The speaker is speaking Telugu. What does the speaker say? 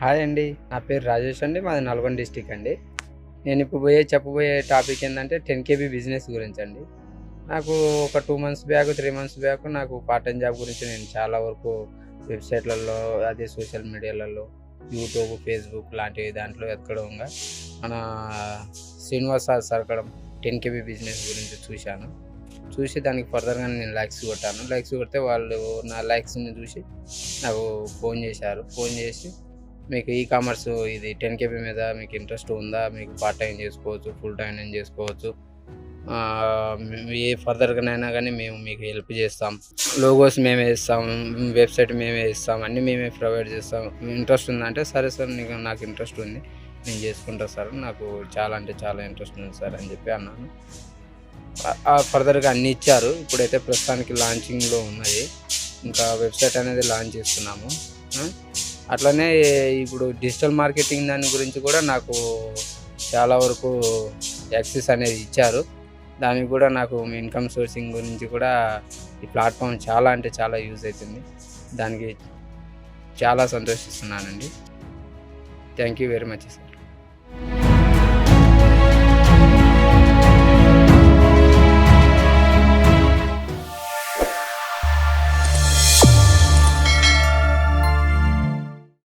హాయ్ అండి. నా పేరు రాజేష్ అండి. మాది నల్గొండ డిస్టిక్ అండి. నేను ఇప్పుడు పోయే చెప్పబోయే టాపిక్ ఏంటంటే టెన్ కేబీ బిజినెస్ గురించి అండి. నాకు ఒక two months back three months back నాకు పార్ట్ టైం జాబ్ గురించి నేను చాలా వరకు వెబ్సైట్లలో అదే సోషల్ మీడియాలలో యూట్యూబ్ ఫేస్బుక్ లాంటివి దాంట్లో ఎక్కడంగా మన శ్రీనివాస్ సార్ సరకడం టెన్ కేబీ బిజినెస్ గురించి చూశాను. చూసి దానికి ఫర్దర్గా నేను లైక్స్ కొట్టాను. లైక్స్ కొడితే వాళ్ళు నా లైక్స్ని చూసి నాకు ఫోన్ చేశారు. ఫోన్ చేసి మీకు ఈ కామర్స్ ఇది టెన్ కేబీ మీద మీకు ఇంట్రెస్ట్ ఉందా? మీకు పార్ట్ టైం చేసుకోవచ్చు ఫుల్ టైం ఏం చేసుకోవచ్చు? ఏ ఫర్దర్గానైనా కానీ మేము మీకు హెల్ప్ చేస్తాం. లోగోస్ మేమే ఇస్తాం వెబ్సైట్ మేమే ఇస్తాం అన్నీ మేమే ప్రొవైడ్ చేస్తాం. ఇంట్రెస్ట్ ఉందంటే సరే సార్ నీకు నాకు ఇంట్రెస్ట్ ఉంది. నేను చేసుకుంటా సార్. నాకు చాలా అంటే చాలా ఇంట్రెస్ట్ ఉంది సార్ అని చెప్పి అన్నాను. ఆ- ఫర్దర్గా అన్నీ ఇచ్చారు. ఇప్పుడైతే ప్రస్తుతానికి లాంచింగ్లో ఉన్నది ఇంకా వెబ్సైట్ అనేది లాంచ్ చేస్తున్నాము. అట్లనే ఇప్పుడు డిజిటల్ మార్కెటింగ్ దాని గురించి కూడా నాకు చాలా వరకు యాక్సెస్ అనేది ఇచ్చారు. దానికి కూడా నాకు ఇన్కమ్ సోర్సింగ్ గురించి కూడా ఈ ప్లాట్ఫామ్ చాలా అంటే చాలా యూజ్ అవుతుంది. దానికి చాలా సంతోషిస్తున్నానండి. Thank you very much sir